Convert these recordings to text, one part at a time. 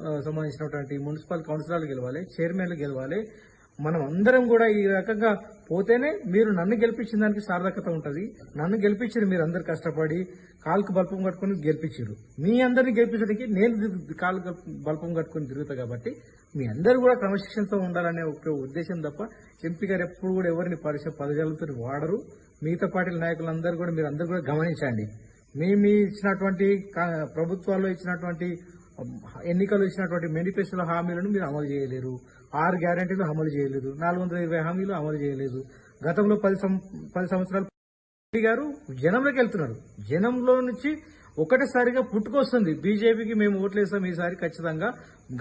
సంబంధించినటువంటి మున్సిపల్ కౌన్సిలర్లు గెలవాలి చైర్మన్లు గెలవాలి. మనం అందరం కూడా ఈ రకంగా పోతేనే మీరు నన్ను గెలిపించిన దానికి సార్థకత ఉంటుంది. నన్ను గెలిపించారు మీరు అందరు కష్టపడి కాలుకు బల్పం కట్టుకుని గెలిపించారు మీ అందరిని గెలిపించడానికి నేను కాలు బల్పం కట్టుకుని తిరుగుతా కాబట్టి మీ అందరూ కూడా క్రమశిక్షణతో ఉండాలనే ఒక ఉద్దేశం తప్ప ఎంపీ గారు ఎప్పుడు కూడా ఎవరిని పరిచయ పదజాలతో వాడరు. మిగతా పార్టీల నాయకులందరూ కూడా మీరు అందరూ కూడా గమనించండి. మీ మీ ఇచ్చినటువంటి కా- ప్రభుత్వాల్లో ఇచ్చినటువంటి ఎన్నికలు ఇచ్చినటువంటి మేనిఫెస్టోల హామీలను మీరు అమలు చేయలేరు. ఆరు గ్యారంటీలు అమలు చేయలేదు నాలుగు వందల ఇరవై హామీలు అమలు చేయలేదు. గతంలో పది సం- పది సంవత్సరాలు మోడీ గారు జనంలోకి వెళ్తున్నారు. జనంలో నుంచి ఒకటేసారిగా పుట్టుకొస్తుంది. బీజేపీకి మేము ఓట్లేస్తాం ఈసారి ఖచ్చితంగా.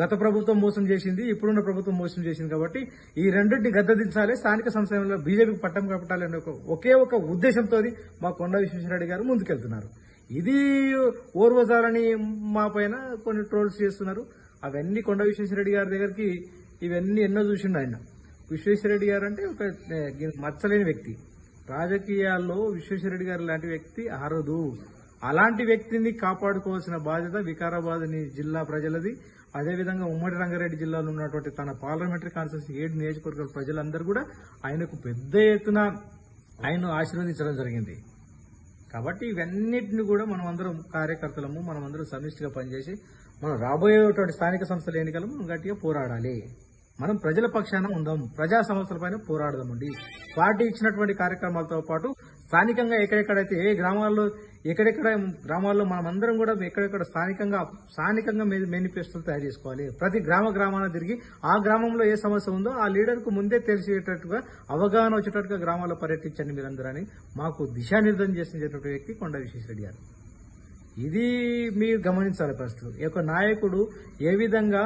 గత ప్రభుత్వం మోసం చేసింది ఇప్పుడున్న ప్రభుత్వం మోసం చేసింది కాబట్టి ఈ రెండింటిని గద్దదించాలి. స్థానిక సంస్థలలో బీజేపీకి పట్టం కట్టాలి అనే ఒక ఒకే ఒక ఉద్దేశంతో మా కొండ విశ్వేశ్వరరెడ్డి గారు ముందుకెళ్తున్నారు. ఇది ఓర్వజాలని మా పైన కొన్ని ట్రోల్స్ చేస్తున్నారు. అవన్నీ కొండ విశ్వేశ్వరరెడ్డి గారి దగ్గరికి ఇవన్నీ ఎన్నో చూసిండు ఆయన. విశ్వేశ్వరరెడ్డి గారు అంటే ఒక మచ్చలేని వ్యక్తి. రాజకీయాల్లో విశ్వేశ్వరరెడ్డి గారు లాంటి వ్యక్తి అరదు. అలాంటి వ్యక్తిని కాపాడుకోవాల్సిన బాధ్యత వికారాబాద్ జిల్లా ప్రజలది. అదేవిధంగా ఉమ్మడి రంగారెడ్డి జిల్లాలో ఉన్నటువంటి తన పార్లమెంటరీ కాన్స్టిట్యూన్సీ ఏడు నియోజకవర్గాల ప్రజలందరూ కూడా ఆయనకు పెద్ద ఎత్తున ఆయన్ను ఆశీర్వదించడం జరిగింది. కాబట్టి ఇవన్నిటిని కూడా మనం అందరం కార్యకర్తలము మనం అందరం సమిష్టిగా పనిచేసి మనం రాబోయేటువంటి స్థానిక సంస్థల ఎన్నికలు మనం గట్టిగా పోరాడాలి. మనం ప్రజల పక్షాన ఉందాం. ప్రజా సమస్యలపైన పోరాడదామండి. పార్టీ ఇచ్చినటువంటి కార్యక్రమాలతో పాటు స్థానికంగా ఎక్కడెక్కడైతే ఏ గ్రామాల్లో ఎక్కడెక్కడ గ్రామాల్లో మనమందరం కూడా ఎక్కడెక్కడ స్థానికంగా స్థానికంగా మేనిఫెస్టోలు తయారు చేసుకోవాలి. ప్రతి గ్రామ గ్రామాన తిరిగి ఆ గ్రామంలో ఏ సమస్య ఉందో ఆ లీడర్కు ముందే తెలిసేటట్టుగా అవగాహన వచ్చేటట్టుగా గ్రామాల్లో పర్యటించండి మీరందరని మాకు దిశానిర్ధం చేసినటువంటి వ్యక్తి కొండ విశ్వేశ్వరరెడ్డి గారు. ఇది మీరు గమనించాలి ప్రస్తుతం ఈ యొక్క నాయకుడు ఏ విధంగా